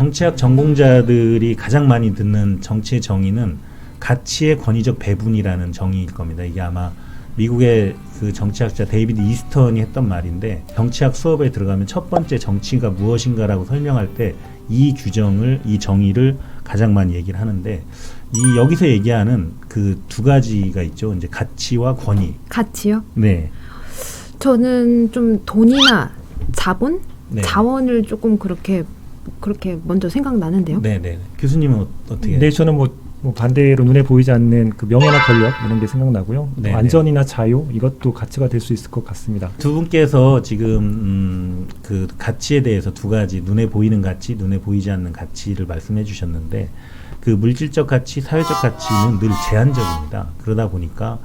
정치학 전공자들이 가장 많이 듣는 정치의 정의는 가치의 권위적 배분이라는 정의일 겁니다. 이게 아마 미국의 그 정치학자 데이비드 이스턴이 했던 말인데 정치학 수업에 들어가면 첫 번째 정치가 무엇인가라고 설명할 때 이 규정을 이 정의를 가장 많이 얘기를 하는데 이 여기서 얘기하는 그 두 가지가 있죠. 이제 가치와 권위. 가치요? 네. 저는 좀 돈이나 자본, 네. 자원을 조금 그렇게 그렇게 먼저 생각나는데요. 네, 네. 교수님은 어, 어떻게? 네, 저는 뭐, 뭐 반대로 눈에 보이지 않는 그 명예나 권력 이런 게 생각나고요. 네, 또 안전이나 자유 이것도 가치가 될 수 있을 것 같습니다. 두 분께서 지금 음, 그 가치에 대해서 두 가지 눈에 보이는 가치, 눈에 보이지 않는 가치를 말씀해 주셨는데 그 물질적 가치, 사회적 가치는 늘 제한적입니다. 그러다 보니까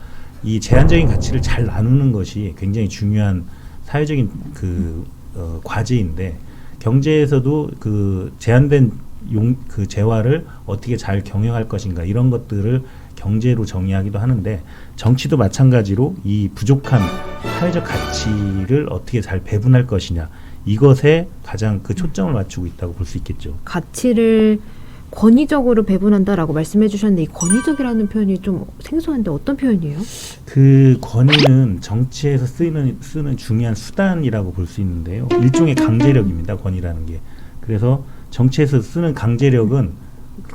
이 제한적인 가치를 잘 나누는 것이 굉장히 중요한 사회적인 그 어, 과제인데 경제에서도 그 제한된 용, 그 재화를 어떻게 잘 경영할 것인가 이런 것들을 경제로 정의하기도 하는데 정치도 마찬가지로 이 부족한 사회적 가치를 어떻게 잘 배분할 것이냐 이것에 가장 그 초점을 맞추고 있다고 볼 수 있겠죠. 가치를 권위적으로 배분한다라고 말씀해 주셨는데 이 권위적이라는 표현이 좀 생소한데 어떤 표현이에요? 그 권위는 정치에서 쓰이는 쓰는 중요한 수단이라고 볼 수 있는데요. 일종의 강제력입니다. 권위라는 게. 그래서 정치에서 쓰는 강제력은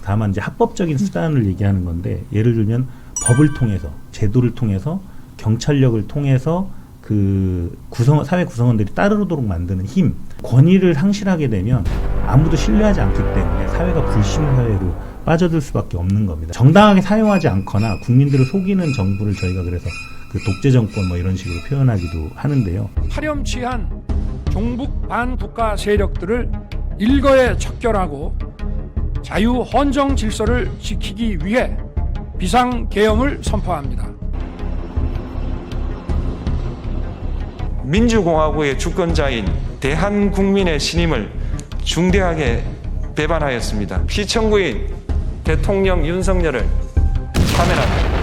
다만 이제 합법적인 수단을 얘기하는 건데 예를 들면 법을 통해서 제도를 통해서 경찰력을 통해서 그 구성 사회 구성원들이 따르도록 만드는 힘 권위를 상실하게 되면 아무도 신뢰하지 않기 때문에 사회가 불신 사회로 빠져들 수밖에 없는 겁니다. 정당하게 사용하지 않거나 국민들을 속이는 정부를 저희가 그래서 그 독재 정권 뭐 이런 식으로 표현하기도 하는데요. 파렴치한 종북 반국가 세력들을 일거에 척결하고 자유 헌정 질서를 지키기 위해 비상 계엄을 선포합니다. 민주공화국의 주권자인 대한국민의 신임을 중대하게 배반하였습니다. 피청구인 대통령 윤석열을 파면합니다.